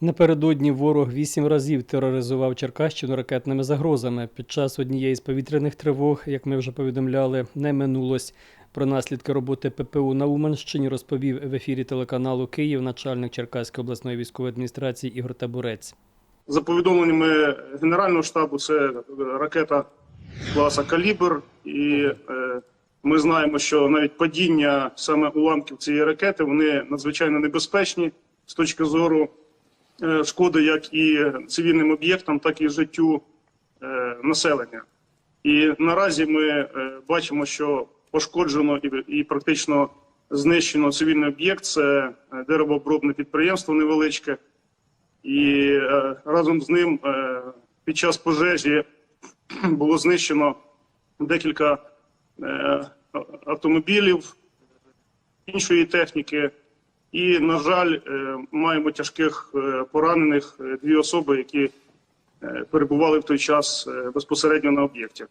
Напередодні ворог вісім разів тероризував Черкащину ракетними загрозами. Під час однієї з повітряних тривог, як ми вже повідомляли, не минулось. Про наслідки роботи ППУ на Уманщині розповів в ефірі телеканалу Київ начальник Черкаської обласної військової адміністрації Ігор Табурець. За повідомленнями Генерального штабу, це ракета класа Калібр, і е, ми знаємо, що навіть падіння саме уламків цієї ракети вони надзвичайно небезпечні з точки зору шкоди як і цивільним об'єктам, так і життю е, населення. І наразі ми е, бачимо, що пошкоджено і, практично знищено цивільний об'єкт. Це е, деревообробне підприємство невеличке. І е, разом з ним е, під час пожежі було знищено декілька е, автомобілів іншої техніки. І, на жаль, е, маємо тяжких е, поранених е, дві особи, які перебували в той час безпосередньо на об'єкті.